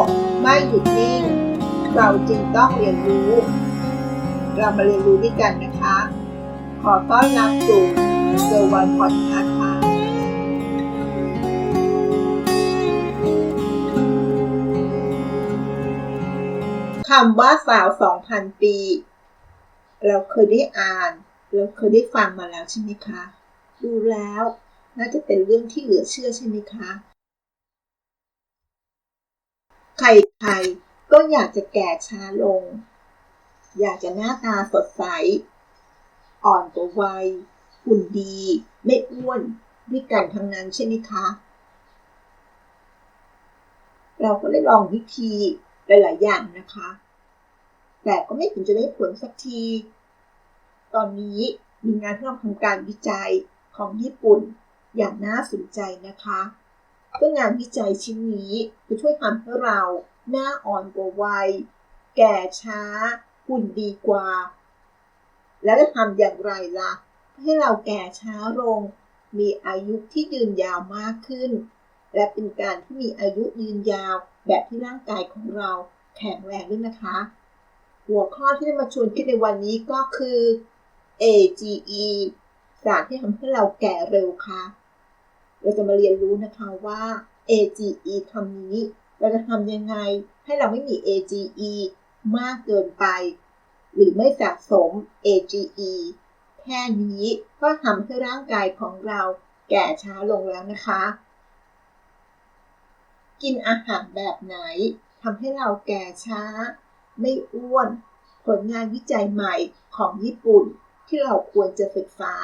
กไม่หยุดนิ่ง เราจรึงต้องเรียนรู้ เรามาเรียนรู้ด้วยกันนะคะ ขอต้อนรับสู่เซอร์วันพอดคาส์ค่ะคำว่าสาวสองพันปี เราเคยได้อ่าน เราเคยได้ฟังมาแล้วใช่ไหมคะ ดูแล้วน่าจะเป็นเรื่องที่เหลือเชื่อใช่ไหมคะ ใครๆก็อยากจะแก่ช้าลง อยากจะหน้าตาสดใส อ่อนกว่าวัยหุ่นดี ไม่อ้วนด้วยกันทั้งนั้นใช่ไหมคะ เราก็ได้ลองวิธีหลาย ๆ อย่างนะคะ แต่ก็ไม่ถึงจะได้ผลสักที ตอนนี้มีงานที่เราทำการวิจัยของญี่ปุ่นอย่างน่าสนใจนะคะ ก็งานวิจัยชิ้นนี้จะช่วยทำให้เราหน้าอ่อนกว่าวัย แก่ช้า หุ่นดีกว่า แล้วจะทำอย่างไรล่ะ ให้เราแก่ช้าลง มีอายุที่ยืนยาวมากขึ้น และเป็นการที่มีอายุยืนยาวแบบที่ร่างกายของเราแข็งแรงด้วยนะคะ หัวข้อที่จะมาชวนคิดในวันนี้ก็คือ AGE สารที่ทำให้เราแก่เร็วค่ะ เราจะมาเรียนรู้นะคะว่า AGE คำนี้ เราจะทำยังไงให้เราไม่มี AGE มากเกินไป หรือไม่สะสม AGE แค่นี้ก็ทำให้ร่างกายของเราแก่ช้าลงแล้วนะคะ กินอาหารแบบไหนทำให้เราแก่ช้า ไม่อ้วน ผลงานวิจัยใหม่ของญี่ปุ่น ที่เราควรจะศึกษา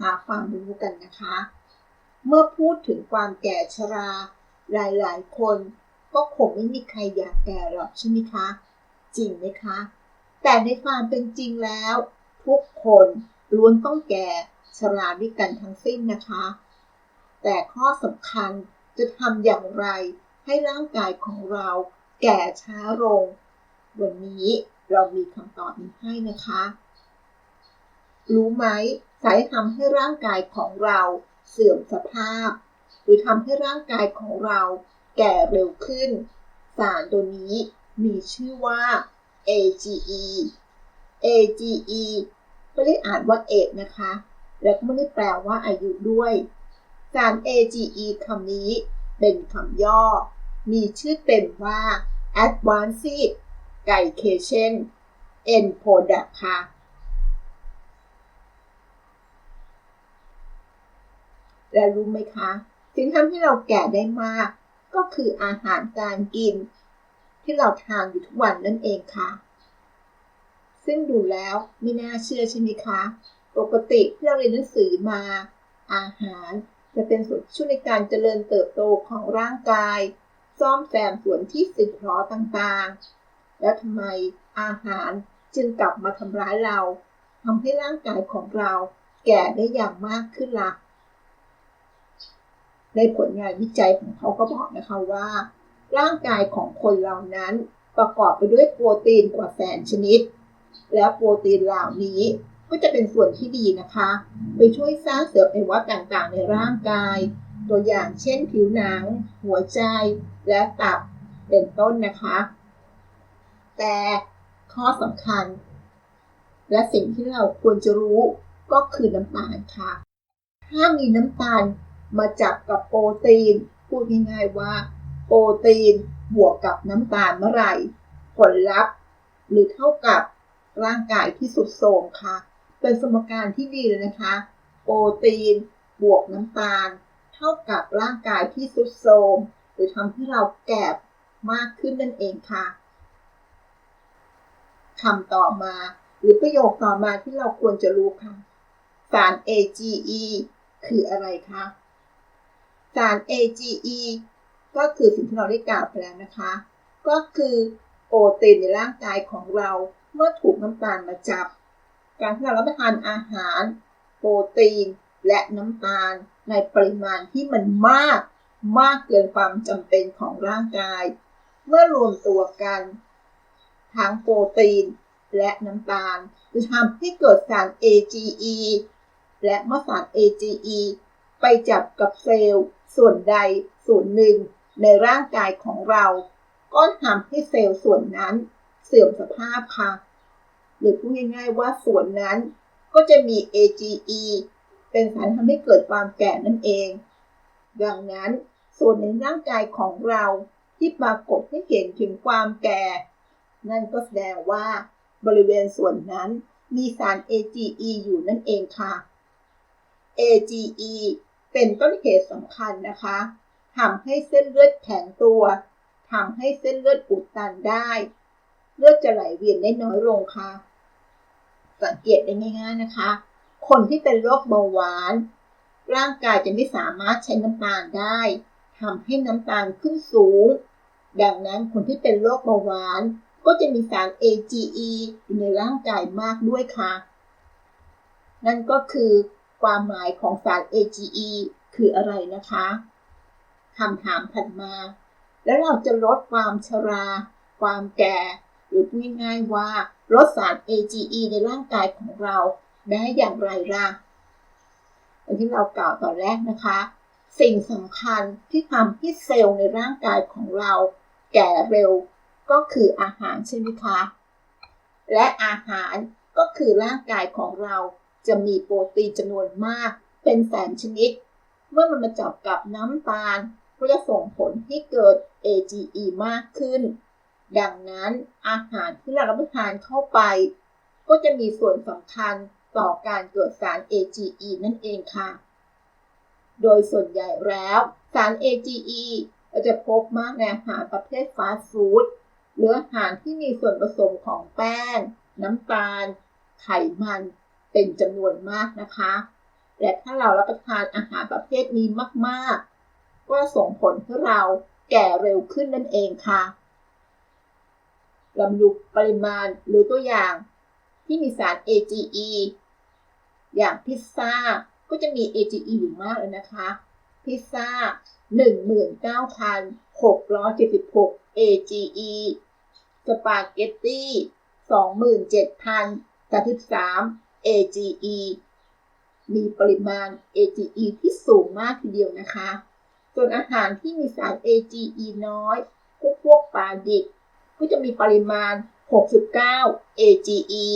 หาความรู้กันนะคะ เมื่อพูดถึงความแก่ชรา หลายๆ คนก็คงไม่มีใครอยากแก่หรอกใช่ไหมคะ จริงไหมคะ แต่ในความเป็นจริงแล้ว ทุกคนล้วนต้องแก่ชราด้วยกันทั้งสิ้นนะคะ แต่ข้อสำคัญจะทำอย่างไรให้ร่างกายของเราแก่ช้าลง วันนี้เรามีคำตอบนี้ให้นะคะ รู้ไหมสายทำให้ร่างกายของเรา เสื่อมสภาพ หรือทำให้ร่างกายของเราแก่เร็วขึ้น สารตัวนี้มีชื่อว่า AGE AGE ไม่ได้อ่านว่าเอกนะคะ และก็ไม่ได้แปลว่าอายุด้วย สาร AGE คำนี้เป็นคำย่อ มีชื่อเต็มว่า Advanced Glycation End Product ค่ะ และรู้ไหมคะ สิ่งที่ทำให้เราแก่ได้มาก ก็คืออาหารการกิน ที่เราทานอยู่ทุกวันนั่นเองค่ะ ซึ่งดูแล้วไม่น่าเชื่อใช่ไหมคะ ปกติที่เราเรียนหนังสือมา อาหารจะเป็นส่วนช่วยในการเจริญเติบโตของร่างกาย ซ่อมแซมส่วนที่สึกหรอต่างๆ แล้วทำไมอาหารจึงกลับมาทำร้ายเราทำให้ร่างกายของเราแก่ได้อย่างมากขึ้นละ่ะ ในผลงานวิจัยของเขาก็บอกนะคะว่า ร่างกายของคนเรานั้นประกอบไปด้วยโปรตีนกว่าแสนชนิด แล้วโปรตีนเหล่านี้ก็จะเป็นส่วนที่ดีนะคะ ไปช่วยสร้างเซลล์อวัยวะต่างๆ ในร่างกาย ตัวอย่างเช่นผิวหนัง หัวใจและตับเป็นต้นนะคะ แต่ข้อสำคัญ และสิ่งที่เราควรจะรู้ก็คือน้ำตาลค่ะ ถ้ามีน้ำตาล มาจับกับโปรตีน พูดง่ายๆว่า โปรตีนบวกกับน้ำตาลเมื่อไหร่ ผลลัพธ์ หรือเท่ากับร่างกายที่สุดโทรมค่ะ เป็นสมการที่ดีเลยนะคะ โปรตีนบวกน้ำตาล เท่ากับร่างกายที่สุดโทรมหรือทำให้เราแก่มากขึ้นนั่นเองค่ะคำต่อมา หรือประโยคต่อมาที่เราควรจะรู้ค่ะ สาร AGE คืออะไรคะาร AGE ก็คือสิ่งที่เราได้กล่าวไปแล้วนะคะ ก็คือโปรตีนในร่างกายของเราเมื่อถูกน้ำตาลมาจับ การที่เรารับประทานอาหาร โปรตีนและน้ำตาลในปริมาณที่มันมากมากเกินความจำเป็นของร่างกาย เมื่อรวมตัวกันทั้งโปรตีนและน้ำตาลจะทำให้เกิดสาร AGE และเมื่อสาร AGE ไปจับกับเซลล์ ส่วนใดส่วนหนึ่งในร่างกายของเรา ก็ทำให้เซลล์ส่วนนั้นเสื่อมสภาพค่ะ หรือพูดง่ายๆว่าส่วนนั้นก็จะมี AGE เป็นสารทำให้เกิดความแก่นั่นเอง ดังนั้นส่วนในร่างกายของเราที่ปรากฏให้เห็นถึงความแก่ นั่นก็แสดงว่าบริเวณส่วนนั้นมีสาร AGE อยู่นั่นเองค่ะ AGE เป็นต้นเหตุสำคัญนะคะทำให้เส้นเลือดแข็งตัวทำให้เส้นเลือดอุดตันได้ เลือดจะไหลเวียนได้น้อยลงค่ะ สังเกตได้ง่าย ๆนะคะ คนที่เป็นโรคเบาหวาน ร่างกายจะไม่สามารถใช้น้ำตาลได้ทำให้น้ำตาลขึ้นสูง ดังนั้นคนที่เป็นโรคเบาหวาน ก็จะมีสาร AGE อยู่ในร่างกายมากด้วยค่ะ นั่นก็คือ ความหมายของสาร AGE คืออะไรนะคะคำถามถัดมา แล้วเราจะลดความชรา ความแก่ หรือพูดง่ายๆว่าลดสาร AGE ในร่างกายของเราได้อย่างไรล่ะอย่างที่เรากล่าวตอนแรกนะคะ สิ่งสำคัญที่ทำให้เซลล์ในร่างกายของเรา แก่เร็วก็คืออาหารใช่ไหมคะ และอาหารก็คือร่างกายของเรา จะมีโปรตีนจำนวนมาก เป็นแสนชนิด เมื่อมันมาจับกับน้ำตาลก็จะส่งผลให้เกิด AGE มากขึ้น ดังนั้นอาหารที่เรารับประทานเข้าไป ก็จะมีส่วนสำคัญต่อการเกิดสาร AGE นั่นเองค่ะ โดยส่วนใหญ่แล้วสาร AGE เราจะพบมากในอาหารประเภทฟาสต์ฟู้ดหรืออาหารที่มีส่วนผสมของแป้ง น้ำตาล ไขมัน เป็นจำนวนมากนะคะ และถ้าเรารับประทานอาหารประเภทนี้มาก ๆ ก็ส่งผลให้เราแก่เร็วขึ้นนั่นเองค่ะลำดุปริมาณหรือตัวอย่างที่มีสาร AGE อย่างพิซซ่าก็จะมี AGE อยู่มากเลยนะคะ พิซซ่า 19,676 AGE สปาเกตตี้ 27,033 AGE มีปริมาณ AGE ที่สูงมากทีเดียวนะคะ ส่วนอาหารที่มีสาร AGE น้อย พวกพวกปลาดิบก็จะมีปริมาณ 69 AGE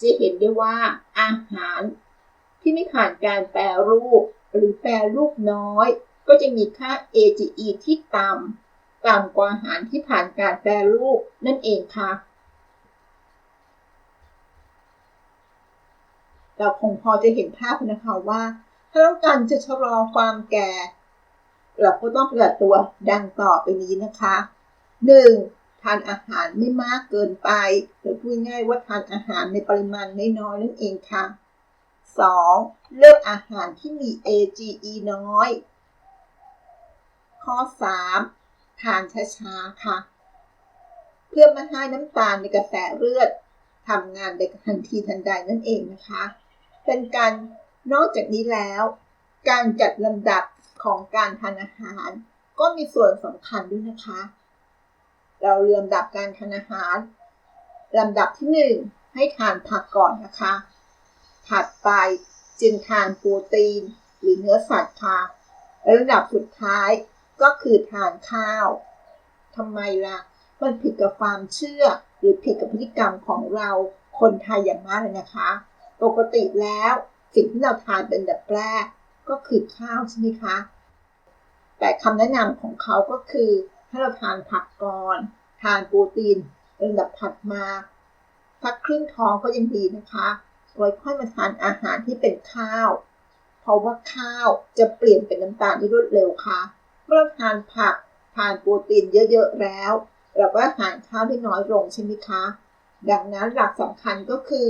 จะเห็นได้ว่าอาหารที่ไม่ผ่านการแปรรูป หรือแปรรูปน้อย ก็จะมีค่า AGE ที่ต่ำต่ำกว่าอาหารที่ผ่านการแปรรูปนั่นเองค่ะ เราคงพอจะเห็นภาพนะคะว่า ถ้าต้องการจะชะลอความแก่ เราก็ต้องปฏิบัติตัวดังต่อไปนี้นะคะ 1. ทานอาหารไม่มากเกินไปหรือพูดง่ายว่าทานอาหารในปริมาณน้อยๆนั่นเองค่ะ 2. เลือกอาหารที่มี AGE น้อย ข้อ 3. ทานช้าๆค่ะ เพื่อไม่ให้น้ำตาลในกระแสเลือดทำงานในทันทีทันใดนั่นเองนะคะ เป็นการนอกจากนี้แล้ว การจัดลำดับของการทานอาหาร ก็มีส่วนสำคัญด้วยนะคะ เราเรียงลำดับการทานอาหารลำดับที่ 1 ให้ทานผักก่อนนะคะ ถัดไปจึงทานโปรตีน หรือเนื้อสัตว์ค่ะและลำดับสุดท้ายก็คือทานข้าวทำไมล่ะ มันผิดกับความเชื่อ หรือผิดกับพฤติกรรมของเราคนไทยอย่างมากเลยนะคะ ปกติแล้วสิ่งที่เราทานเป็นแบบแรกก็คือข้าวใช่ไหมคะ แต่คำแนะนำของเขาก็คือให้เราทานผักก่อน ทานโปรตีนเป็นแบบถัดมาสักครึ่งท้องก็ยังดีนะคะไว้ค่อยมาทานอาหารที่เป็นข้าว เพราะว่าข้าวจะเปลี่ยนเป็นน้ำตาลได้รวดเร็วค่ะ เมื่อเราทานผักทานโปรตีนเยอะๆแล้ว เราก็ทานข้าวได้น้อยลงใช่ไหมคะ ดังนั้นหลักสำคัญก็คือ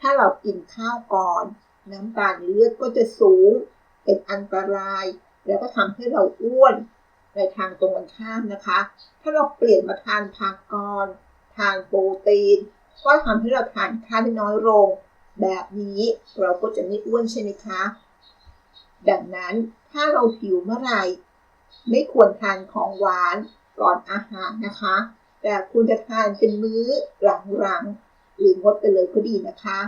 ถ้าเรากินข้าวก่อน น้ำตาลในเลือดก็จะสูง เป็นอันตราย แล้วก็ทำให้เราอ้วนในทางตรงกันข้ามนะคะ ถ้าเราเปลี่ยนมาทานผักก่อน ทานโปรตีน ก็ทำให้เราทานข้าวได้น้อยลง แบบนี้เราก็จะไม่อ้วนใช่ไหมคะ ดังนั้นถ้าเราหิวเมื่อไหร่ ไม่ควรทานของหวานก่อนอาหารนะคะ แต่คุณจะทานเป็นมื้อหลังๆ หรืองดไปเลยก็ดีนะคะ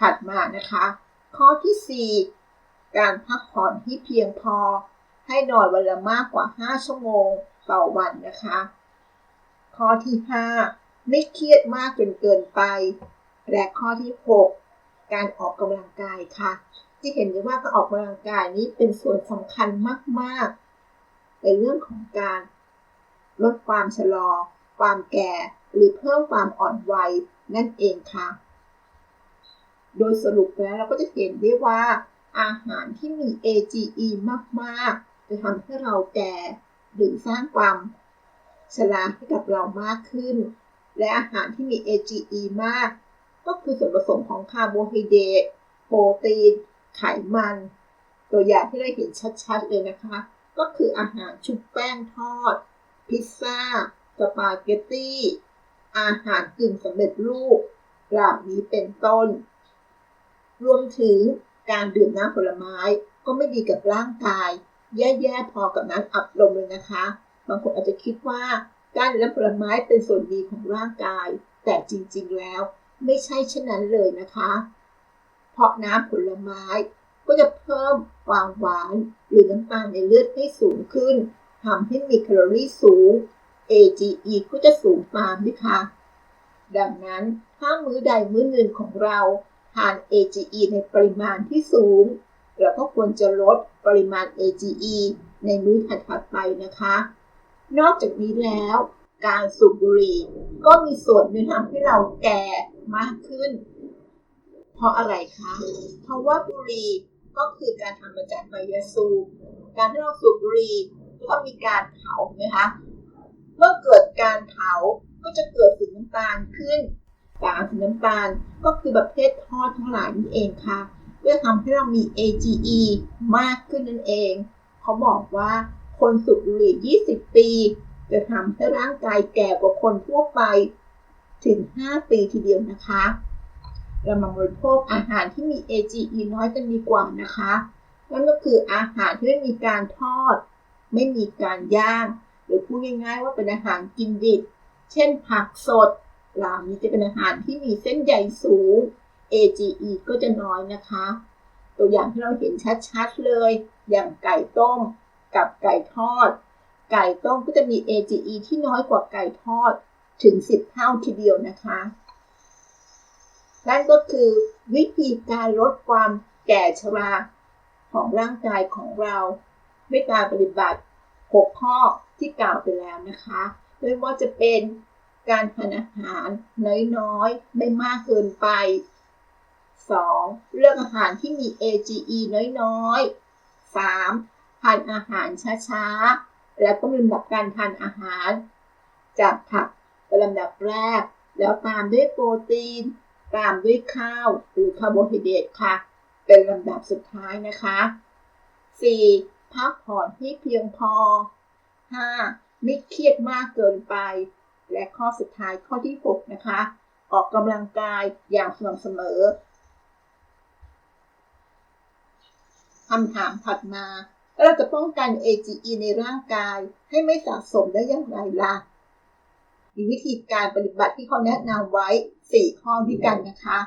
ถัดมานะคะ ข้อที่ 4 การพักผ่อนที่เพียงพอ ให้นอนวันละมากกว่า 5 ชั่วโมงต่อวันนะคะ ข้อที่ 5 ไม่เครียดมากจนเกินไป และข้อที่ 6 การออกกำลังกายค่ะที่เห็นได้ว่าการออกกำลังกายนี้เป็นส่วนสำคัญมากๆในเรื่องของการลดความชะลอ ความแก่ หรือเพิ่มความอ่อนวัยนั่นเองค่ะ โดยสรุปแล้วเราก็จะเห็นได้ว่า อาหารที่มี AGE มากๆ จะทำให้เราแก่หรือสร้างความชราให้กับเรามากขึ้น และอาหารที่มี AGE มาก ก็คือส่วนผสมของคาร์โบไฮเดรตโปรตีน ไขมัน ตัวอย่างที่ได้เห็นชัดๆเลยนะคะ ก็คืออาหารชุบแป้งทอด พิซซ่า สปาเกตตี้ อาหารกึ่งสำเร็จรูปเหล่านี้เป็นต้น รวมถึงการดื่มน้ำผลไม้ก็ไม่ดีกับร่างกาย แย่ๆพอกับน้ำอัดลมเลยนะคะ บางคนอาจจะคิดว่าการดื่มน้ำผลไม้เป็นส่วนดีของร่างกาย แต่จริงๆแล้วไม่ใช่เช่นนั้นเลยนะคะ เพราะน้ำผลไม้ก็จะเพิ่มความหวานหรือน้ำตาลในเลือดให้สูงขึ้นทำให้มีแคลอรี่สูง AGE ก็จะสูงตามด้วยค่ะดังนั้นถ้ามื้อใดมื้อหนึ่งของเราทาน AGE ในปริมาณที่สูง เราก็ควรจะลดปริมาณ AGE ในมื้อถัดไปนะคะ นอกจากนี้แล้วการสูบบุหรี่ก็มีส่วนในทำให้เราแก่มากขึ้น เพราะอะไรคะ เพราะว่าบุหรี่ก็คือการทำมาจากใบยาสูบ การที่เราสูบบุหรี่ก็ต้องมีการเผานะคะ เมื่อเกิดการเผาก็จะเกิดสีน้ำตาลขึ้นสารสีน้ำตาลก็คือประเภททอดทั้งหลายนี่เองค่ะเพื่อทำให้เรามี AGE มากขึ้นนั่นเอง เขาบอกว่าคนสูบบุหรี่ 20 ปี จะทำให้ร่างกายแก่กว่าคนทั่วไปถึง 5 ปีทีเดียวนะคะ เรามาบริโภคอาหารที่มี AGE น้อยกันดีกว่านะคะ นั่นก็คืออาหารที่ไม่มีการทอด ไม่มีการย่าง หรือพูดง่ายๆว่าเป็นอาหารกินดิบ เช่นผักสดเหล่านี้จะเป็นอาหารที่มีเส้นใยสูง AGE ก็จะน้อยนะคะ ตัวอย่างที่เราเห็นชัดๆเลย อย่างไก่ต้มกับไก่ทอด ไก่ต้มก็จะมี AGE ที่น้อยกว่าไก่ทอดถึง 10 เท่าทีเดียวนะคะ นั่นก็คือวิธีการลดความแก่ชราของร่างกายของเรา ด้วยการปฏิบัติ 6 ข้อที่กล่าวไปแล้วนะคะ ไม่ว่าจะเป็นการทานอาหารน้อยๆ ไม่มากเกินไป 2. เลือกอาหารที่มี AGE น้อยๆ 3. ทานอาหารช้าๆ และก็ลำดับการทานอาหาร จากผักเป็นลำดับแรก แล้วตามด้วยโปรตีน ตามด้วยข้าวหรือคาร์โบไฮเดรตค่ะ เป็นลำดับสุดท้ายนะคะ 4. พักผ่อนให้เพียงพอ 5. ไม่เครียดมากเกินไป และข้อสุดท้ายข้อที่ 6 นะคะ ออกกำลังกายอย่างสม่ำเสมอคำถามถัดมา เราจะป้องกัน AGE ในร่างกายให้ไม่สะสมได้อย่างไรล่ะ มีวิธีการปฏิบัติที่เขาแนะนำไว้ 4 ข้อด้วยกันนะคะ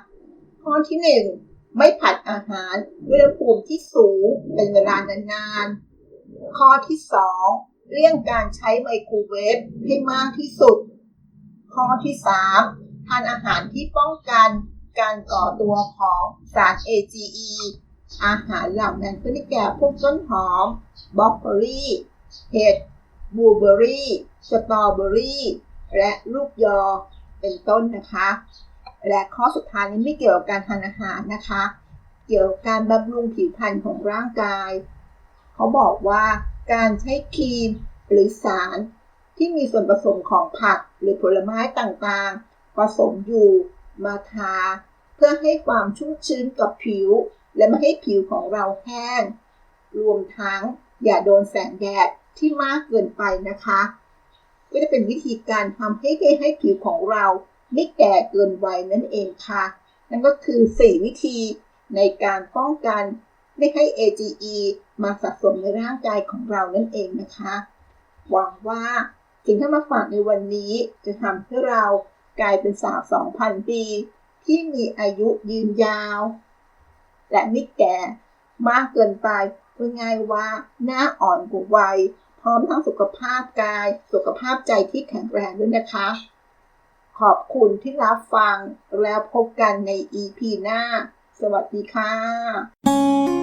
ข้อที่ 1 ไม่ผัดอาหารอุณหภูมิที่สูงเป็นเวลานานๆ ข้อที่ 2 เลี่ยงการใช้ไมโครเวฟให้มากที่สุด ข้อที่ 3 ทานอาหารที่ป้องกันการก่อตัวของสาร AGE อาหารเหล่านั้นก็ได้แก่พวกต้นหอมบล็อกโคลีเห็ดบลูเบอร์รี่ สตรอเบอร์รี่ และลูกยอ เป็นต้นนะคะ และข้อสุดท้ายนี้ไม่เกี่ยวกับการทานอาหารนะคะ เกี่ยวกับการบำรุงผิวพรรณของร่างกาย เขาบอกว่าการใช้ครีมหรือสารที่มีส่วนผสมของผักหรือผลไม้ต่างๆ ผสมอยู่มาทา เพื่อให้ความชุ่มชื้นกับผิว และไม่ให้ผิวของเราแห้ง รวมทั้งอย่าโดนแสงแดดที่มากเกินไปนะคะ ก็จะเป็นวิธีการทำให้ให้ผิวของเรา ไม่แก่เกินวัยนั่นเองค่ะ นั่นก็คือ 4 วิธีในการป้องกันไม่ให้ AGE มาสะสมในร่างกายของเรานั่นเองนะคะ หวังว่าสิ่งที่มาฝากในวันนี้จะทำให้เรากลายเป็นสาว 2,000 ปี ที่มีอายุยืนยาว และไม่แก่มากเกินไปว่าง่ายว่าหน้าอ่อนกว่าวัย พร้อมทั้งสุขภาพกาย สุขภาพใจที่แข็งแรงด้วยนะคะ ขอบคุณที่รับฟังแล้วพบกันใน EP หน้า สวัสดีค่ะ